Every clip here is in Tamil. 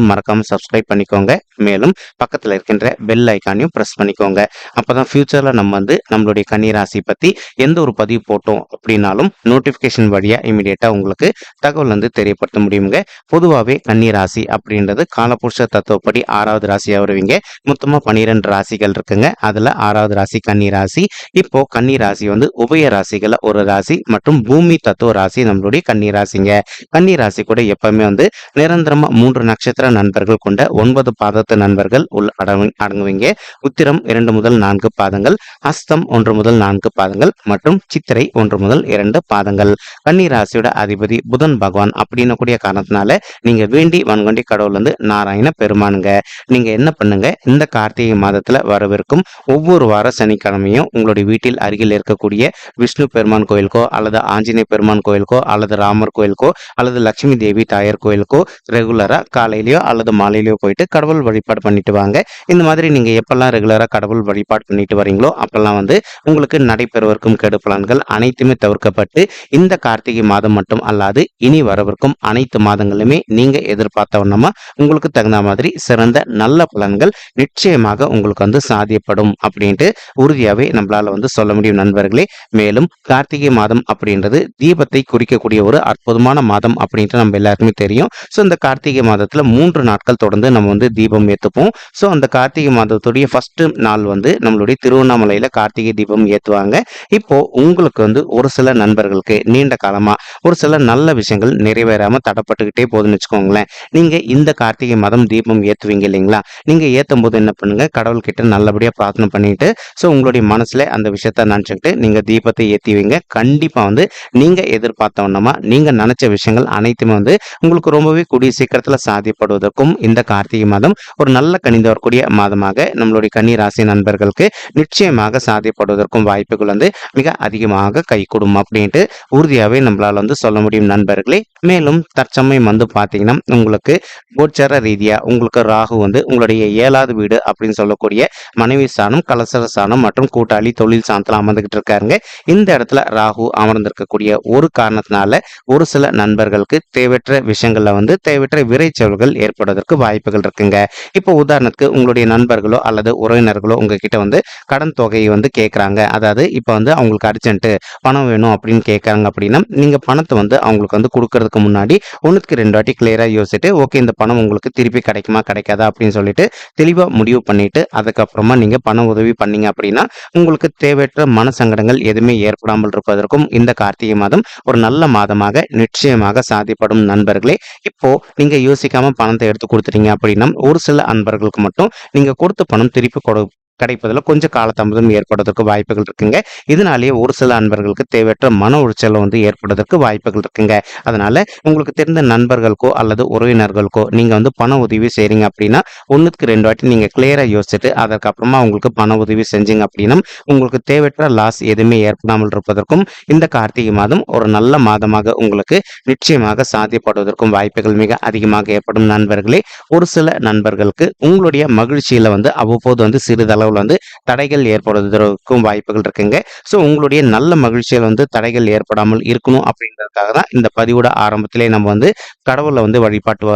மறக்காம சப்ஸ்கிரைப் பண்ணிக்கோங்க. மேலும் பக்கத்தில் இருக்கின்ற பெல் ஐக்கானையும் ப்ரெஸ் பண்ணிக்கோங்க. அப்பதான் ஃபியூச்சர்ல நம்ம வந்து நம்மளுடைய கன்னிராசி பத்தி எந்த ஒரு பதிவு போட்டோம் அப்படின்னாலும் நோட்டிஃபிகேஷன் வழியா இமீடியட்டாக உங்களுக்கு தகவல் வந்து தெரியப்படுத்த முடியுங்க. பொதுவாகவே கன்னிராசி அப்படின்றது காலபுருஷ தத்துவப்படி ஆறாவது ராசியாக வருவீங்க. மொத்தமா பன்னிரெண்டு ராசிகள் இருக்குங்க. அதுல ஆறாவது ராசி கன்னிராசி. இப்போ கன்னிராசி வந்து உபய ராசிகள்ல ஒரு ராசி மற்றும் பூமி தத்துவ ராசி நம்மளுடைய கன்னிராசிங்க. ராசிங்க ராசி கூட எப்பவுமே வந்து நிரந்தரமா மூன்று நட்சத்திர நண்பர்கள் கொண்ட ஒன்பது பாதத்து நண்பர்கள் உள் அடங்கு அடங்குவீங்க. உத்திரம் இரண்டு முதல் நான்கு பாதங்கள் அஸ்தம் ஒன்று முதல் நான்கு பாதங்கள் மற்றும் சித்திரை ஒன்று முதல் இரண்டு பாதங்கள். கன்னி ராசியோட அதிபதி புதன் பகவான் அப்படின்னு கூடிய காரணத்தினால நீங்க வேண்டி வன்கொண்டி கடவுள் வந்து நாராயண பெருமானுங்க. நீங்க என்ன பண்ணுங்க? இந்த கார்த்திகை மாதத்துல வரவிருக்கும் ஒவ்வொரு வார சனிக்கிழமையும் உங்களுடைய வீட்டில் அருகில் இருக்கக்கூடிய விஷ்ணு பெருமான் கோயிலுக்கோ அல்லது ஆஞ்சநேய பெருமான் கோயிலுக்கோ அல்லது ராமர் கோயிலுக்கோ அல்லது லட்சுமி தேவி தாயர் கோயிலுக்கோ ரெகுலரா காலையில் காலையிலயோ அல்லது மாலையிலயோ போயிட்டு கடவுள் வழிபாடு பண்ணிட்டு வாங்க. இந்த மாதிரி நீங்க எப்பெல்லாம் ரெகுலரா கடவுள் வழிபாடு பண்ணிட்டு வரீங்களோ அப்பெல்லாம் வந்து உங்களுக்கு நடைபெறுவதற்கும் கெடு பலன்கள் அனைத்துமே தவிர்க்கப்பட்டு இந்த கார்த்திகை மாதம் மட்டும் அல்லாது இனி வரவிருக்கும் அனைத்து மாதங்களுமே நீங்க எதிர்பார்த்த வண்ணமா உங்களுக்கு தகுந்த மாதிரி சிறந்த நல்ல பலன்கள் நிச்சயமாக உங்களுக்கு வந்து சாத்தியப்படும் அப்படின்ட்டு உறுதியாகவே நம்மளால வந்து சொல்ல முடியும் நண்பர்களே. மேலும் கார்த்திகை மாதம் அப்படின்றது தீபத்தை குறிக்கக்கூடிய ஒரு அற்புதமான மாதம் அப்படின்ட்டு நம்ம எல்லாருக்குமே தெரியும். ஸோ இந்த கார்த்திகை மாதத்தில் மூன்று நாட்கள் தொடர்ந்து நம்ம வந்து தீபம் ஏற்றுப்போம் ஸோ அந்த கார்த்திகை மாதத்துடைய ஃபஸ்ட்டு நாள் வந்து நம்மளுடைய திருவண்ணாமலையில் கார்த்திகை தீபம் ஏற்றுவாங்க இப்போ உங்களுக்கு வந்து ஒரு சில நண்பர்களுக்கு நீண்ட காலமாக ஒரு சில நல்ல விஷயங்கள் நிறைவேறாமல் தடப்பட்டுக்கிட்டே போகுதுன்னு வச்சுக்கோங்களேன். நீங்கள் இந்த கார்த்திகை மாதம் தீபம் ஏற்றுவீங்க இல்லைங்களா? நீங்கள் ஏற்றும் போது என்ன பண்ணுங்கள் கடவுள் நல்லபடியாக பிரார்த்தனை பண்ணிட்டு ஸோ உங்களுடைய மனசில் அந்த விஷயத்த நினச்சிக்கிட்டு நீங்கள் தீபத்தை ஏற்றிவிங்க கண்டிப்பாக வந்து நீங்கள் எதிர்பார்த்த எதிர்பார்த்தவண்ணமா நீங்கள் நினச்ச விஷயங்கள் அனைத்துமே வந்து உங்களுக்கு ரொம்பவே கூடிய சீக்கிரத்தில் சாதிப்படும் சாத்தியப்படுவதற்கும் இந்த கார்த்திகை மாதம் ஒரு நல்ல கணிந்து வரக்கூடிய மாதமாக நம்மளுடைய கன்னி ராசி நண்பர்களுக்கு நிச்சயமாக சாதிப்படுவதற்கும் வாய்ப்புகள் வந்து மிக அதிகமாக கைகூடும் அப்படின்ட்டு உறுதியாகவே நம்மளால் வந்து சொல்ல முடியும் நண்பர்களே. மேலும் தற்சமயம் வந்து பார்த்தீங்கன்னா உங்களுக்கு கோச்சர ரீதியாக உங்களுக்கு ராகு வந்து உங்களுடைய ஏழாவது வீடு அப்படின்னு சொல்லக்கூடிய மனைவி ஸ்தானம் கலசர ஸ்தானம் மற்றும் கூட்டாளி தொழில் சாணத்தில் அமர்ந்துகிட்டு இருக்காருங்க. இந்த இடத்துல ராகு அமர்ந்திருக்கக்கூடிய ஒரு காரணத்தினால ஒரு சில நண்பர்களுக்கு தேவையற்ற விஷயங்களில் வந்து தேவையற்ற விரைச்சல்கள் ஏற்படுவதற்கு வாய்ப்புகள் இருக்குங்க. இப்போ உதாரணத்துக்கு உங்களுடைய நண்பர்களோ அல்லது உறவினர்களோ உங்ககிட்ட வந்து கடன் தொகையை வந்து கேட்குறாங்க அதாவது இப்போ வந்து அவங்களுக்கு அர்ஜென்ட்டு பணம் வேணும் அப்படின்னு கேட்குறாங்க அப்படின்னா நீங்கள் பணத்தை வந்து அவங்களுக்கு வந்து கொடுக்கறதுக்கு முன்னாடி ஒன்றுக்கு ரெண்டு வாட்டி கிளியராக யோசிச்சுட்டு ஓகே இந்த பணம் உங்களுக்கு திருப்பி கிடைக்குமா கிடைக்காதா? அப்படின்னு சொல்லிட்டு தெளிவாக முடிவு பண்ணிட்டு அதுக்கப்புறமா நீங்கள் பண உதவி பண்ணீங்க அப்படின்னா உங்களுக்கு தேவையற்ற மன சங்கடங்கள் எதுவுமே ஏற்படாமல் இருப்பதற்கும் இந்த கார்த்திகை மாதம் ஒரு நல்ல மாதமாக நிச்சயமாக சாதிப்படும் நண்பர்களே. இப்போ நீங்க யோசிக்காம பணத்தை எடுத்து கொடுத்துட்டீங்க அப்படின்னா ஒரு சில அன்பர்களுக்கு மட்டும் நீங்க கொடுத்த பணம் திருப்பி கொடு கிடைப்பதில் கொஞ்சம் காலதாமதம் ஏற்படுவதற்கு வாய்ப்புகள் இருக்குங்க. இதனாலேயே ஒரு சில அன்பர்களுக்கு தேவையற்ற மன உளைச்சல் வந்து ஏற்படுவதற்கு வாய்ப்புகள் இருக்குங்க. அதனால உங்களுக்கு தெரிந்த நண்பர்களுக்கோ அல்லது உறவினர்களுக்கோ நீங்க வந்து பண உதவி செய்றீங்க அப்படின்னா ஒன்றுக்கு ரெண்டு வாட்டி நீங்க கிளியரா யோசிச்சுட்டு அதற்கப்புறமா உங்களுக்கு பண உதவி செஞ்சீங்க அப்படின்னா உங்களுக்கு தேவையற்ற லாஸ் எதுவுமே ஏற்படாமல் இருப்பதற்கும் இந்த கார்த்திகை மாதம் ஒரு நல்ல மாதமாக உங்களுக்கு நிச்சயமாக சாத்தியப்படுவதற்கும் வாய்ப்புகள் மிக அதிகமாக ஏற்படும் நண்பர்களே. ஒரு சில நண்பர்களுக்கு உங்களுடைய மகிழ்ச்சியில வந்து அவ்வப்போது வந்து சிறிதளவு அளவில் வந்து தடைகள் ஏற்படுவதற்கும் வாய்ப்புகள் இருக்குங்க. ஸோ உங்களுடைய நல்ல மகிழ்ச்சியில் வந்து தடைகள் ஏற்படாமல் இருக்கணும் அப்படின்றதுக்காக தான் இந்த பதிவோட ஆரம்பத்திலே நம்ம வந்து கடவுளை வந்து வழிபாட்டு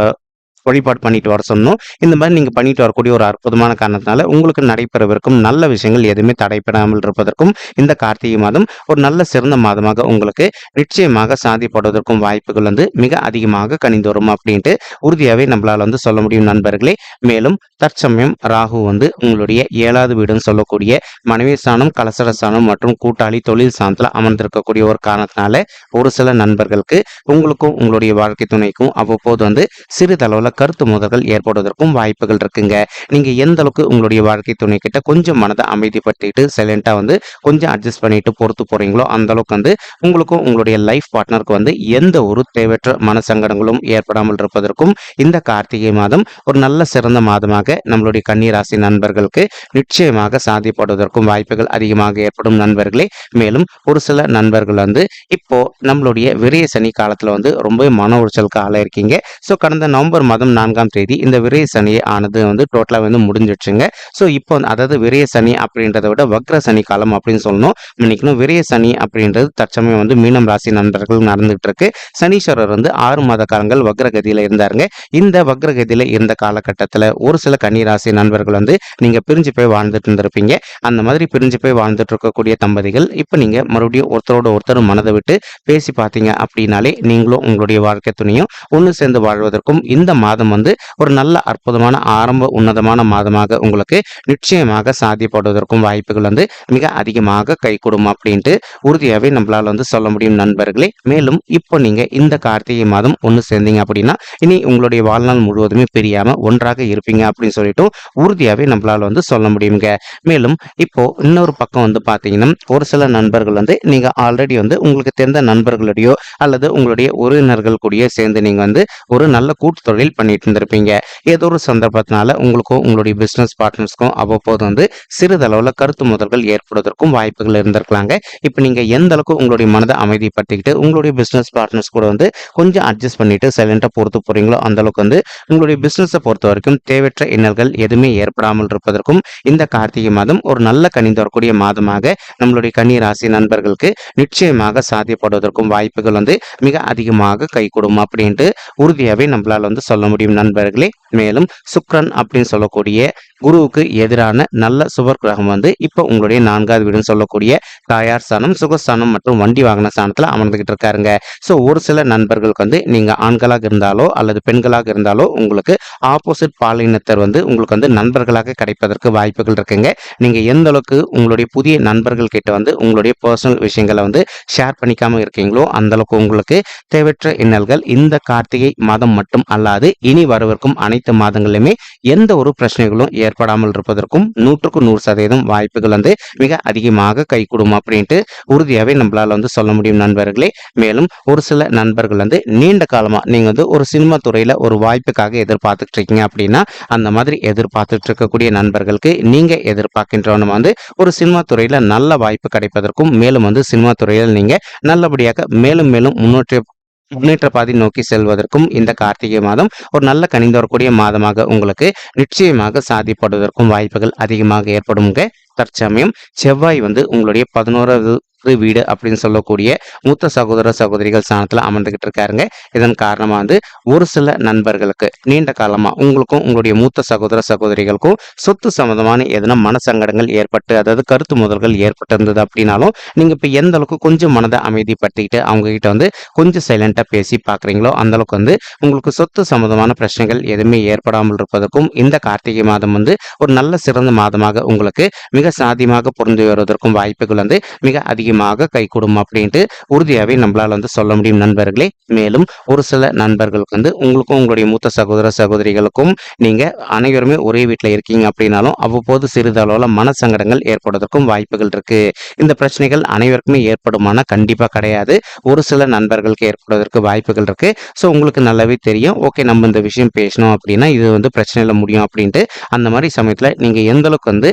வழிபாடு பண்ணிட்டு வர சொன்னோம். இந்த மாதிரி நீங்கள் பண்ணிட்டு வரக்கூடிய ஒரு அற்புதமான காரணத்தினால உங்களுக்கு நடைபெறவிருக்கும் நல்ல விஷயங்கள் எதுவுமே தடைப்படாமல் இருப்பதற்கும் இந்த கார்த்திகை மாதம் ஒரு நல்ல சிறந்த மாதமாக உங்களுக்கு நிச்சயமாக சாதிப்படுவதற்கும் வாய்ப்புகள் வந்து மிக அதிகமாக கணிந்து வரும் அப்படின்ட்டு உறுதியாகவே நம்மளால் வந்து சொல்ல முடியும் நண்பர்களே. மேலும் தற்சமயம் ராகு வந்து உங்களுடைய ஏழாவது வீடுன்னு சொல்லக்கூடிய மனைவி ஸ்தானம் கலசர ஸ்தானம் மற்றும் கூட்டாளி தொழில் ஸ்தானத்தில் அமர்ந்திருக்கக்கூடிய ஒரு காரணத்தினால ஒரு சில நண்பர்களுக்கு உங்களுக்கும் உங்களுடைய வாழ்க்கை துணைக்கும் அவ்வப்போது வந்து சிறிதளவில் கருத்து மோதல்கள் ஏற்படுவதற்கும் வாய்ப்புகள் இருக்குங்க. நீங்க எந்த அளவுக்கு உங்களுடைய வாழ்க்கை துணை கிட்ட கொஞ்சம் மனதை அமைதிப்படுத்திட்டு சைலண்டா வந்து கொஞ்சம் அட்ஜஸ்ட் பண்ணிட்டு பொறுத்து போறீங்களோ அந்த அளவுக்கு வந்து உங்களுக்கும் உங்களுடைய லைஃப் பார்ட்னருக்கு வந்து எந்த ஒரு தேவையற்ற மனசங்கடங்களும் ஏற்படாமல் இருப்பதற்கும் இந்த கார்த்திகை மாதம் ஒரு நல்ல சிறந்த மாதமாக நம்மளுடைய கன்னிராசி நண்பர்களுக்கு நிச்சயமாக சாதிப்படுவதற்கும் வாய்ப்புகள் அதிகமாக ஏற்படும் நண்பர்களே. மேலும் ஒரு சில நண்பர்கள் வந்து இப்போ நம்மளுடைய விரைய சனி காலத்துல வந்து ரொம்ப மன உளைச்சலுக்கு ஆளாயிருக்கீங்க. இருக்கீங்க ஸோ கடந்த நவம்பர் மாதம் நான்காம் தேதி இந்த விரைய சனி ஆனது வந்து டோட்டலாக வந்து முடிஞ்சிடுச்சுங்க. ஸோ இப்போ அதாவது விரைய சனி அப்படின்றத விட வக்ர சனி காலம் அப்படின்னு சொல்லணும். மன்னிக்கணும் விரைய சனி அப்படின்றது தற்சமயம் வந்து மீனம் ராசி நண்பர்கள் நடந்துகிட்டு இருக்கு சனீஸ்வரர் வந்து ஆறு மாத காலங்கள் வக்ரகதியில் இருந்தாருங்க. இந்த வக்ரகதியில இருந்த காலகட்டத்தில் ஒரு சில கன்னிராசி நண்பர்கள் வந்து நீங்க பிரிஞ்சு போய் வாழ்ந்துட்டு இருந்திருப்பீங்க. அந்த மாதிரி பிரிஞ்சு போய் வாழ்ந்துட்டு இருக்கக்கூடிய தம்பதிகள் இப்போ நீங்க மறுபடியும் ஒருத்தரோட ஒருத்தர் மனதை விட்டு பேசி பார்த்தீங்க அப்படின்னாலே நீங்களும் உங்களுடைய வாழ்க்கை துணையும் ஒன்று சேர்ந்து வாழ்வதற்கும் இந்த மாதம் வந்து ஒரு நல்ல அற்புதமான ஆரம்ப உன்னதமான மாதமாக உங்களுக்கு நிச்சயமாக சாத்தியப்படுவதற்கும் வாய்ப்புகள் வந்து மிக அதிகமாக கை கொடுக்கும் அப்படின்ட்டு உறுதியாகவே நம்மளால் வந்து சொல்ல முடியும் நண்பர்களே. மேலும் இப்போ நீங்கள் இந்த கார்த்திகை மாதம் ஒன்று சேர்ந்தீங்க அப்படின்னா இனி உங்களுடைய வாழ்நாள் முழுவதுமே பிரியாமல் ஒன்றாக இருப்பீங்க அப்படின்னு சொல்லிட்டு உறுதியாகவே நம்மளால் வந்து சொல்ல முடியுங்க. மேலும் இப்போ இன்னொரு பக்கம் வந்து பார்த்தீங்கன்னா ஒரு சில நண்பர்கள் வந்து நீங்கள் ஆல்ரெடி வந்து உங்களுக்கு தெரிந்த நண்பர்களுடையோ அல்லது உங்களுடைய உறவினர்கள் கூடயோ சேர்ந்து நீங்கள் வந்து ஒரு நல்ல கூட்டு தொழில் பண்ணிட்டு இருந்திருப்பீங்க. ஏதோ ஒரு சந்தர்ப்பத்தினால உங்களுக்கும் உங்களுடைய பிசினஸ் பார்ட்னர்ஸ்க்கும் அவ்வப்போது வந்து சிறிதளவில் கருத்து முதல்கள் ஏற்படுவதற்கும் வாய்ப்புகள் இருந்திருக்கலாங்க. இப்போ நீங்க எந்த அளவுக்கு உங்களுடைய மனதை அமைதிப்படுத்திக்கிட்டு உங்களுடைய பிசினஸ் பார்ட்னர்ஸ் கூட வந்து கொஞ்சம் அட்ஜஸ்ட் பண்ணிட்டு சைலண்டா பொறுத்து போறீங்களோ அந்த அளவுக்கு வந்து உங்களுடைய பிசினஸை பொறுத்த வரைக்கும் தேவையற்ற இன்னல்கள் எதுவுமே ஏற்படாமல் இருப்பதற்கும் இந்த கார்த்திகை மாதம் ஒரு நல்ல கனிந்து வரக்கூடிய மாதமாக நம்மளுடைய கன்னி ராசி நண்பர்களுக்கு நிச்சயமாக சாத்தியப்படுவதற்கும் வாய்ப்புகள் வந்து மிக அதிகமாக கை அப்படின்ட்டு உறுதியாகவே நம்மளால வந்து சொல்ல முடியும் நண்பர்களே. மேலும் சுக்ரன் அப்படின்னு சொல்லக்கூடிய குருவுக்கு எதிரான நல்ல சுபர் கிரகம் வந்து இப்போ உங்களுடைய நான்காவது வீடுன்னு சொல்லக்கூடிய தாயார் ஸ்தானம் சுகஸ்தானம் மற்றும் வண்டி வாகன ஸ்தானத்தில் அமர்ந்துகிட்டு இருக்காருங்க. ஸோ ஒரு சில நண்பர்களுக்கு வந்து நீங்கள் ஆண்களாக இருந்தாலோ அல்லது பெண்களாக இருந்தாலோ உங்களுக்கு ஆப்போசிட் பாலினத்தர் வந்து உங்களுக்கு வந்து நண்பர்களாக கிடைப்பதற்கு வாய்ப்புகள் இருக்குங்க. நீங்கள் எந்த அளவுக்கு உங்களுடைய புதிய நண்பர்கள் கிட்ட வந்து உங்களுடைய பர்சனல் விஷயங்களை வந்து ஷேர் பண்ணிக்காமல் இருக்கீங்களோ அந்த அளவுக்கு உங்களுக்கு தேவையற்ற இன்னல்கள் இந்த கார்த்திகை மாதம் மட்டும் அல்லாது இனி வரவிருக்கும் அனைத்து மாதங்களிலுமே எந்த ஒரு பிரச்சனைகளும் ஏற்படாமல் இருப்பதற்கும் நூற்றுக்கு நூறு சதவீதம் வாய்ப்புகள் வந்து மிக அதிகமாக கைகூடும் அப்படின்ட்டு உறுதியாகவே நம்மளால் வந்து சொல்ல முடியும் நண்பர்களே. மேலும் ஒரு சில நண்பர்கள் வந்து நீண்ட காலமாக நீங்கள் வந்து ஒரு சினிமா துறையில் ஒரு வாய்ப்புக்காக எதிர்பார்த்துட்டு இருக்கீங்க அப்படின்னா அந்த மாதிரி எதிர்பார்த்துட்டு இருக்கக்கூடிய நண்பர்களுக்கு நீங்கள் எதிர்பார்க்கின்றவனும் வந்து ஒரு சினிமா துறையில் நல்ல வாய்ப்பு கிடைப்பதற்கும் மேலும் வந்து சினிமா துறையில் நீங்கள் நல்லபடியாக மேலும் மேலும் முன்னேற்ற முன்னேற்ற பாதை நோக்கி செல்வதற்கும் இந்த கார்த்திகை மாதம் ஒரு நல்ல கனிந்து வரக்கூடிய மாதமாக உங்களுக்கு நிச்சயமாக சாதிப்படுவதற்கும் வாய்ப்புகள் அதிகமாக ஏற்படும்ங்க. தற்சமயம் செவ்வாய் வந்து உங்களுடைய பதினோராவது வீடு அப்படின்னு சொல்லக்கூடிய மூத்த சகோதர சகோதரிகள் ஸ்தானத்தில் அமர்ந்துகிட்டு இருக்காருங்க. இதன் காரணமாக வந்து ஒரு சில நண்பர்களுக்கு நீண்ட காலமாக உங்களுக்கும் உங்களுடைய மூத்த சகோதர சகோதரிகளுக்கும் சொத்து சம்மந்தமான எதனா மனசங்கடங்கள் ஏற்பட்டு அதாவது கருத்து முதல்கள் ஏற்பட்டிருந்தது அப்படின்னாலும் நீங்கள் இப்போ எந்த அளவுக்கு கொஞ்சம் மனதை அமைதிப்படுத்திக்கிட்டு அவங்ககிட்ட வந்து கொஞ்சம் சைலண்ட்டாக பேசி பார்க்குறீங்களோ அந்த அளவுக்கு வந்து உங்களுக்கு சொத்து சம்மந்தமான பிரச்சனைகள் எதுவுமே ஏற்படாமல் இருப்பதற்கும் இந்த கார்த்திகை மாதம் வந்து ஒரு நல்ல சிறந்த மாதமாக உங்களுக்கு மிக சாதியமாக பொருந்து வருவதற்கும் வாய்ப்புகள் வந்து மிக அதிகமாக கைகூடும் அப்படின்ட்டு உறுதியாகவே நம்மளால வந்து சொல்ல முடியும் நண்பர்களே. மேலும் ஒரு சில நண்பர்களுக்கு வந்து உங்களுக்கும் உங்களுடைய மூத்த சகோதர சகோதரிகளுக்கும் நீங்க அனைவருமே ஒரே வீட்டில் இருக்கீங்க அப்படின்னாலும் அவ்வப்போது சிறிதளவில் மனசங்கடங்கள் ஏற்படுவதற்கும் வாய்ப்புகள் இருக்கு. இந்த பிரச்சனைகள் அனைவருக்குமே ஏற்படுமானா கண்டிப்பா கிடையாது. ஒரு சில நண்பர்களுக்கு ஏற்படுவதற்கு வாய்ப்புகள் இருக்கு. ஸோ உங்களுக்கு நல்லாவே தெரியும். ஓகே நம்ம இந்த விஷயம் பேசணும் அப்படின்னா இது வந்து பிரச்சனையில் முடியும் அப்படின்ட்டு அந்த மாதிரி சமயத்தில் நீங்கள் எந்த அளவுக்கு வந்து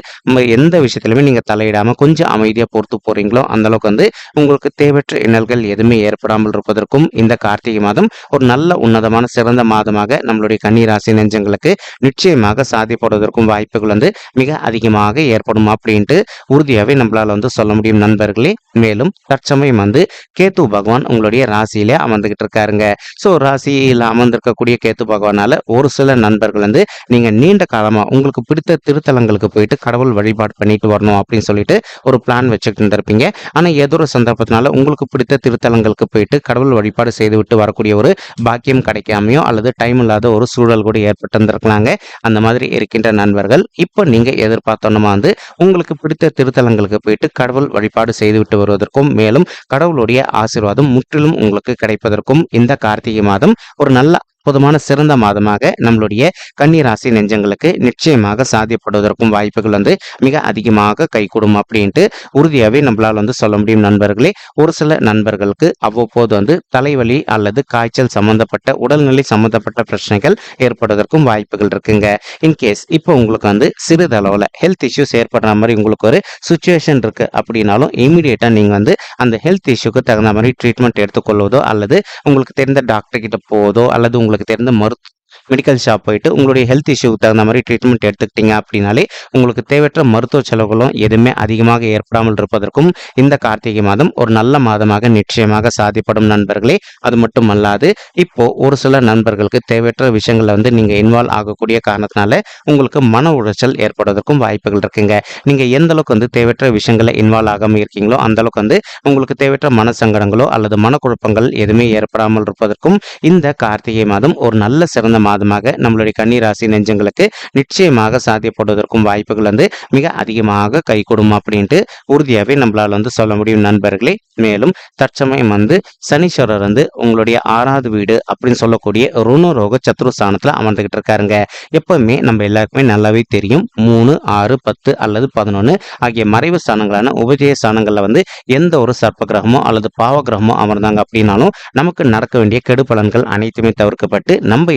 எந்த விஷயத்துலையுமே நீங்கள் தலையிடாமல் கொஞ்சம் அமைதியாக பொறுத்து போறீங்களோ அந்த அளவுக்கு வந்து உங்களுக்கு தேவையற்ற இன்னல்கள் எதுவுமே ஏற்படாமல் இருப்பதற்கும் இந்த கார்த்திகை மாதம் ஒரு நல்ல உன்னதமான சிறந்த மாதமாக நம்மளுடைய கன்னிராசி நெஞ்சங்களுக்கு நிச்சயமாக சாதிப்படுவதற்கும் வாய்ப்புகள் வந்து மிக அதிகமாக ஏற்படும் அப்படின்ட்டு உறுதியாகவே நம்மளால வந்து சொல்ல முடியும் நண்பர்களே. மேலும் தற்சமயம் வந்து கேத்து பகவான் உங்களுடைய ராசியிலே அமர்ந்துகிட்டு இருக்காருங்க. ஸோ ராசியில் அமர்ந்திருக்கக்கூடிய கேத்து பகவானால ஒரு சில நண்பர்கள் வந்து நீங்க நீண்ட காலமா உங்களுக்கு பிடித்த திருத்தலங்களுக்கு போயிட்டு கடவுள் வழிபாடு பண்ணிட்டு வரணும் அப்படின்னு சொல்லிட்டு ஒரு பிளான் வச்சுக்கிட்டு இருந்திருப்பீங்க. ஆனால் ஏதோ ஒரு சந்தர்ப்பத்தினால உங்களுக்கு பிடித்த திருத்தலங்களுக்கு போயிட்டு கடவுள் வழிபாடு செய்துவிட்டு வரக்கூடிய ஒரு பாக்கியம் கிடைக்காமையோ அல்லது டைம் இல்லாத ஒரு சூழல் கூட ஏற்பட்டிருந்திருக்கலாங்க. அந்த மாதிரி இருக்கின்ற நண்பர்கள் இப்போ நீங்கள் எதிர்பார்த்தோன்னா வந்து உங்களுக்கு பிடித்த திருத்தலங்களுக்கு போயிட்டு கடவுள் வழிபாடு செய்துவிட்டு வருவதற்கும் மேலும் கடவுளுடைய ஆசீர்வாதம் முற்றிலும் உங்களுக்கு கிடைப்பதற்கும் இந்த கார்த்திகை மாதம் ஒரு நல்ல அற்புதமான சிறந்த மாதமாக நம்மளுடைய கன்னிராசி நெஞ்சங்களுக்கு நிச்சயமாக சாத்தியப்படுவதற்கும் வாய்ப்புகள் வந்து மிக அதிகமாக கைகூடும் அப்படின்ட்டு உறுதியாகவே நம்மளால் வந்து சொல்ல முடியும் நண்பர்களே. ஒரு சில நண்பர்களுக்கு அவ்வப்போது வந்து தலைவலி அல்லது காய்ச்சல் சம்பந்தப்பட்ட உடல்நிலை சம்பந்தப்பட்ட பிரச்சனைகள் ஏற்படுவதற்கும் வாய்ப்புகள் இருக்குங்க. இன்கேஸ் இப்போ உங்களுக்கு வந்து சிறிதளவில் ஹெல்த் இஷ்யூஸ் ஏற்படுற மாதிரி உங்களுக்கு ஒரு சுச்சுவேஷன் இருக்கு அப்படின்னாலும் இமீடியட்டாக நீங்கள் வந்து அந்த ஹெல்த் இஷ்யூக்கு தகுந்த மாதிரி ட்ரீட்மெண்ட் எடுத்துக்கொள்வதோ அல்லது உங்களுக்கு தெரிந்த டாக்டர் கிட்ட போவதோ அல்லது உங்களுக்கு தெரிந்த மருத்து மெடிக்கல் ஷாப் போயிட்டு உங்களுடைய ஹெல்த் இஷ்யூக்கு தகுந்த மாதிரி ட்ரீட்மெண்ட் எடுத்துக்கிட்டீங்க அப்படின்னாலே உங்களுக்கு தேவையற்ற மருத்துவ செலவுகளும் எதுவுமே அதிகமாக ஏற்படாமல் இருப்பதற்கும் இந்த கார்த்திகை மாதம் ஒரு நல்ல மாதமாக நிச்சயமாக சாதிப்படும் நண்பர்களே. அது மட்டும் அல்லாது இப்போ ஒரு சில நண்பர்களுக்கு தேவையற்ற விஷயங்களில் வந்து நீங்க இன்வால்வ் ஆகக்கூடிய காரணத்தினால உங்களுக்கு மன உளைச்சல் ஏற்படுவதற்கும் வாய்ப்புகள் இருக்குங்க. நீங்க எந்த அளவுக்கு வந்து தேவையற்ற விஷயங்களை இன்வால்வ் ஆகாம இருக்கீங்களோ அந்த அளவுக்கு வந்து உங்களுக்கு தேவையற்ற மன சங்கடங்களோ அல்லது மனக்குழப்பங்கள் எதுவுமே ஏற்படாமல் இருப்பதற்கும் இந்த கார்த்திகை மாதம் ஒரு நல்ல சிறந்த மாதம் மாதமாக நம்மளுடைய கன்னிராசி நெஞ்சங்களுக்கு நிச்சயமாக சாத்தியப்படுவதற்கும் வாய்ப்புகள் வந்து மிக அதிகமாக கைகூடும் அப்படின்ட்டு உறுதியாகவே நம்மளால் வந்து சொல்ல முடியும் நண்பர்களே. மேலும் தற்சமயம் வந்து சனீஸ்வரர் வந்து உங்களுடைய ஆறாவது வீடு அப்படின்னு சொல்லக்கூடிய ருணரோக சத்ருஸ்தானத்தில் அமர்ந்துகிட்டு இருக்காருங்க. எப்பவுமே நம்ம எல்லாருக்குமே நல்லாவே தெரியும். மூணு ஆறு பத்து அல்லது பதினொன்று ஆகிய மறைவு ஸ்தானங்களான உபஜய ஸ்தானங்களில் வந்து எந்த ஒரு சர்ப்ப கிரகமோ அல்லது பாவ கிரகமோ அமர்ந்தாங்க அப்படின்னாலும் நமக்கு நடக்க வேண்டிய கெடு பலன்கள் அனைத்துமே தவிர்க்கப்பட்டு நம்ம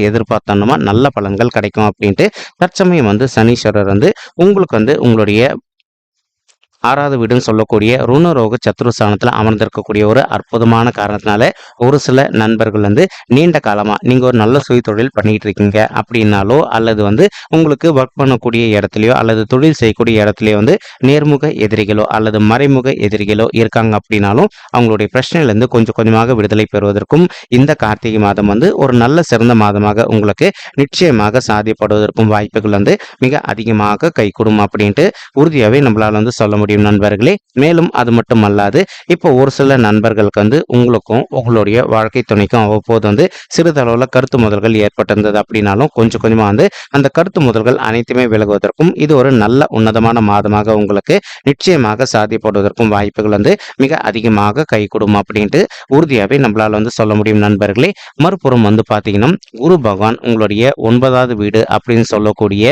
எதிர்பார்த்தோம்னா நல்ல பலன்கள் கிடைக்கும் அப்படின்ட்டு தற்சமயம் வந்து சனீஸ்வரர் வந்து உங்களுக்கு வந்து உங்களுடைய ஆறாவது வீடுன்னு சொல்லக்கூடிய ருணரோக சத்ருஸ்தானத்தில் அமர்ந்திருக்கக்கூடிய ஒரு அற்புதமான காரணத்தினால ஒரு சில நண்பர்கள் வந்து நீண்ட காலமாக நீங்கள் ஒரு நல்ல சுய தொழில் பண்ணிக்கிட்டு இருக்கீங்க அப்படின்னாலோ அல்லது வந்து உங்களுக்கு ஒர்க் பண்ணக்கூடிய இடத்துலையோ அல்லது தொழில் செய்யக்கூடிய இடத்துலையோ வந்து நேர்முக எதிரிகளோ அல்லது மறைமுக எதிரிகளோ இருக்காங்க அப்படின்னாலும் அவங்களுடைய பிரச்சனையிலேருந்து கொஞ்சம் கொஞ்சமாக விடுதலை பெறுவதற்கும் இந்த கார்த்திகை மாதம் வந்து ஒரு நல்ல சிறந்த மாதமாக உங்களுக்கு நிச்சயமாக சாதியப்படுவதற்கும் வாய்ப்புகள் வந்து மிக அதிகமாக கைகூடும் அப்படின்ட்டு உறுதியாகவே நம்மளால் வந்து சொல்ல முடியும். முடியும் நண்பர்களே. மேலும் அது மட்டும் அல்லாது இப்போ ஒரு சில நண்பர்களுக்கு வந்து உங்களுக்கும் உங்களுடைய வாழ்க்கை துணைக்கும் அவ்வப்போது வந்து சிறிதளவில் கருத்து முதல்கள் ஏற்பட்டிருந்தது அப்படின்னாலும் கொஞ்சம் கொஞ்சமாக வந்து அந்த கருத்து முதல்கள் அனைத்துமே விலகுவதற்கும் இது ஒரு நல்ல உன்னதமான மாதமாக உங்களுக்கு நிச்சயமாக சாதிப்படுவதற்கும் வாய்ப்புகள் வந்து மிக அதிகமாக கை கொடும் அப்படின்ட்டு உறுதியாகவே நம்மளால் வந்து சொல்ல முடியும் நண்பர்களே. மறுபுறம் வந்து பார்த்தீங்கன்னா குரு பகவான் உங்களுடைய ஒன்பதாவது வீடு அப்படின்னு சொல்லக்கூடிய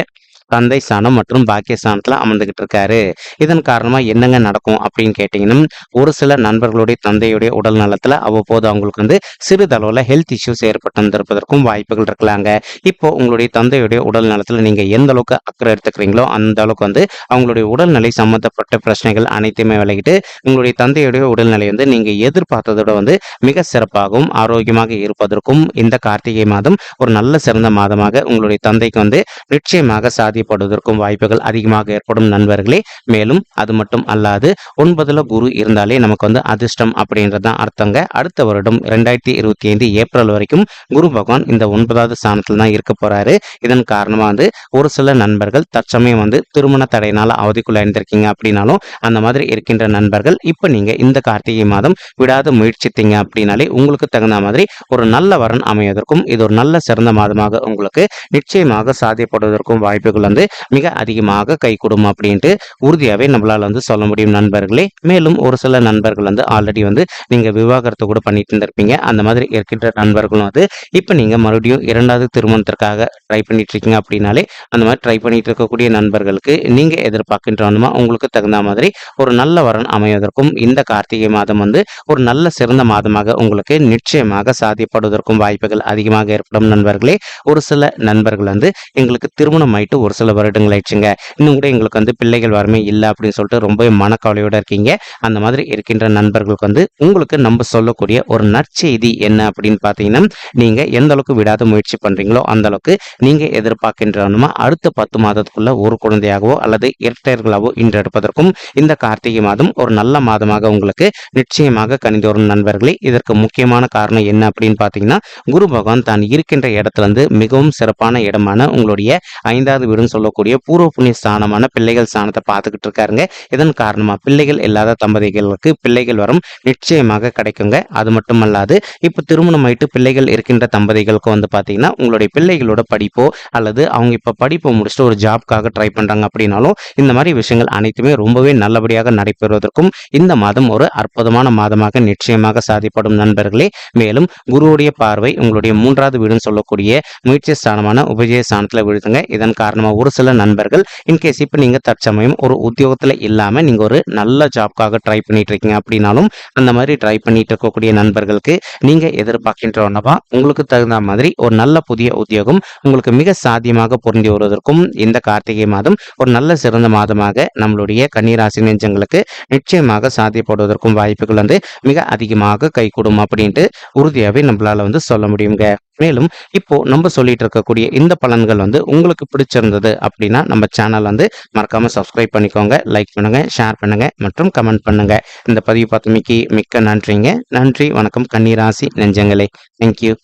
தந்தை ஸ்தானம் மற்றும் பாக்கியஸ்தானத்தில் அமர்ந்துகிட்டு இருக்காரு இதன் காரணமாக என்னங்க நடக்கும் அப்படின்னு கேட்டிங்கன்னா ஒரு சில நண்பர்களுடைய தந்தையுடைய உடல் நலத்தில் அவ்வப்போது அவங்களுக்கு வந்து சிறிதளவில் ஹெல்த் இஷ்யூஸ் ஏற்பட்டு வந்திருப்பதற்கும் வாய்ப்புகள் இருக்கலாங்க. இப்போ உங்களுடைய தந்தையுடைய உடல் நலத்தில் நீங்கள் எந்த அளவுக்கு அக்கறை எடுத்துக்கிறீங்களோ அந்த அளவுக்கு வந்து அவங்களுடைய உடல்நிலை சம்மந்தப்பட்ட பிரச்சனைகள் அனைத்துமே விலகிட்டு உங்களுடைய தந்தையுடைய உடல்நிலை வந்து நீங்கள் எதிர்பார்த்ததோட வந்து மிக சிறப்பாகவும் ஆரோக்கியமாக இருப்பதற்கும் இந்த கார்த்திகை மாதம் ஒரு நல்ல சிறந்த மாதமாக உங்களுடைய தந்தைக்கு வந்து நிச்சயமாக சாதி பாதிப்படுவதற்கும் வாய்ப்புகள் அதிகமாக ஏற்படும் நண்பர்களே. மேலும் அது மட்டும் அல்லாது ஒன்பதுல குரு இருந்தாலே நமக்கு வந்து அதிர்ஷ்டம் அப்படின்றது தான் அர்த்தங்க. அடுத்த வருடம் ரெண்டாயிரத்தி இருபத்தி ஐந்து ஏப்ரல் வரைக்கும் குரு பகவான் இந்த ஒன்பதாவது ஸ்தானத்தில் தான் இருக்க போறாரு. இதன் காரணமாக வந்து ஒரு சில நண்பர்கள் தற்சமயம் வந்து திருமண தடையினால அவதிக்குள்ள இருந்திருக்கீங்க அப்படின்னாலும் அந்த மாதிரி இருக்கின்ற நண்பர்கள் இப்போ நீங்க இந்த கார்த்திகை மாதம் விடாத முயற்சித்தீங்க அப்படின்னாலே உங்களுக்கு தகுந்த மாதிரி ஒரு நல்ல வரன் அமைவதற்கும் இது ஒரு நல்ல சிறந்த மாதமாக உங்களுக்கு நிச்சயமாக சாத்தியப்படுவதற்கும் வாய்ப்புகள் வந்து மிக அதிகமாக கை கொடுக்கும் அப்படின்ட்டு உறுதியாகவே நம்மளால் வந்து சொல்ல முடியும் நண்பர்களே. மேலும் ஒரு சில நண்பர்கள் வந்து ஆல்ரெடி வந்து நீங்கள் விவாகரத்தை கூட பண்ணிட்டு இருந்திருப்பீங்க. அந்த மாதிரி இருக்கின்ற நண்பர்களும் வந்து இப்போ நீங்கள் மறுபடியும் இரண்டாவது திருமணத்திற்காக ட்ரை பண்ணிட்டு இருக்கீங்க அப்படின்னாலே அந்த மாதிரி ட்ரை பண்ணிட்டு இருக்கக்கூடிய நண்பர்களுக்கு நீங்கள் எதிர்பார்க்கின்றவனுமா உங்களுக்கு தகுந்த மாதிரி ஒரு நல்ல வரன் அமைவதற்கும் இந்த கார்த்திகை மாதம் வந்து ஒரு நல்ல சிறந்த மாதமாக உங்களுக்கு நிச்சயமாக சாத்தியப்படுவதற்கும் வாய்ப்புகள் அதிகமாக ஏற்படும் நண்பர்களே. ஒரு சில நண்பர்கள் வந்து எங்களுக்கு திருமணம் ஆயிட்டு ஒரு சில வருடங்கள் ஆயிடுச்சுங்க. இன்னும் கூட எங்களுக்கு வந்து பிள்ளைகள் வரமே இல்லை அப்படின்னு சொல்லிட்டு ரொம்பவே மனக்கவலையோடு இருக்கீங்க. அந்த மாதிரி இருக்கின்ற நண்பர்களுக்கு வந்து உங்களுக்கு நம்ம சொல்லக்கூடிய ஒரு நற்செய்தி என்ன அப்படின்னு பார்த்தீங்கன்னா நீங்க எந்த அளவுக்கு விடாத முயற்சி பண்றீங்களோ அந்த அளவுக்கு நீங்க எதிர்பார்க்கின்றனுமா அடுத்த பத்து மாதத்துக்குள்ள ஒரு குழந்தையாகவோ அல்லது இரட்டையர்களாகவோ இன்றெடுப்பதற்கும் இந்த கார்த்திகை மாதம் ஒரு நல்ல மாதமாக உங்களுக்கு நிச்சயமாக கணிந்து வரும் நண்பர்களே. இதற்கு முக்கியமான காரணம் என்ன அப்படின்னு பார்த்தீங்கன்னா குரு பகவான் தான் இருக்கின்ற இடத்துல இருந்து மிகவும் சிறப்பான இடமான உங்களுடைய ஐந்தாவது வீடும் அப்படின்னு சொல்லக்கூடிய பூர்வ புண்ணிய ஸ்தானமான பிள்ளைகள் ஸ்தானத்தை பார்த்துக்கிட்டு இருக்காருங்க. இதன் காரணமாக பிள்ளைகள் இல்லாத தம்பதிகளுக்கு பிள்ளைகள் வரும் நிச்சயமாக கிடைக்குங்க. அது மட்டும் அல்லாது இப்போ திருமணம் ஆயிட்டு பிள்ளைகள் இருக்கின்ற தம்பதிகளுக்கு வந்து பார்த்தீங்கன்னா உங்களுடைய பிள்ளைகளோட படிப்போ அல்லது அவங்க இப்போ படிப்பை முடிச்சுட்டு ஒரு ஜாப்காக ட்ரை பண்ணுறாங்க அப்படின்னாலும் இந்த மாதிரி விஷயங்கள் அனைத்துமே ரொம்பவே நல்லபடியாக நடைபெறுவதற்கும் இந்த மாதம் ஒரு அற்புதமான மாதமாக நிச்சயமாக சாதிப்படும் நண்பர்களே. மேலும் குருவுடைய பார்வை உங்களுடைய மூன்றாவது வீடுன்னு சொல்லக்கூடிய முயற்சி ஸ்தானமான உபஜய ஸ்தானத்தில் விழுதுங்க. இதன் காரணமாக ஒரு சில நண்பர்கள் இன்கேஸ் இப்போ நீங்கள் தற்சமயம் ஒரு உத்தியோகத்தில் இல்லாமல் நீங்கள் ஒரு நல்ல ஜாப்காக ட்ரை பண்ணிட்டு இருக்கீங்க அப்படின்னாலும் அந்த மாதிரி ட்ரை பண்ணிட்டு இருக்கக்கூடிய நண்பர்களுக்கு நீங்கள் எதிர்பார்க்கின்ற ஒன்றவா உங்களுக்கு தகுந்த மாதிரி ஒரு நல்ல புதிய உத்தியோகம் உங்களுக்கு மிக சாத்தியமாக பொருந்தி வருவதற்கும் இந்த கார்த்திகை மாதம் ஒரு நல்ல சிறந்த மாதமாக நம்மளுடைய கன்னிராசி நெஞ்சங்களுக்கு நிச்சயமாக சாத்தியப்படுவதற்கும் வாய்ப்புகள் வந்து மிக அதிகமாக கைகூடும் அப்படின்ட்டு உறுதியாகவே நம்மளால் வந்து சொல்ல முடியுங்க. மேலும் இப்போ நம்ம சொல்லிட்டு இருக்கக்கூடிய இந்த பலன்கள் வந்து உங்களுக்கு பிடிச்சிருந்தது அப்படின்னா நம்ம சேனல் வந்து மறக்காம சப்ஸ்கிரைப் பண்ணிக்கோங்க லைக் பண்ணுங்க ஷேர் பண்ணுங்க மற்றும் கமெண்ட் பண்ணுங்க. இந்த பதிவு பார்த்தமைக்கு மிக்க நன்றிங்க. நன்றி வணக்கம் கன்னிராசி நெஞ்சங்களே. தேங்க்யூ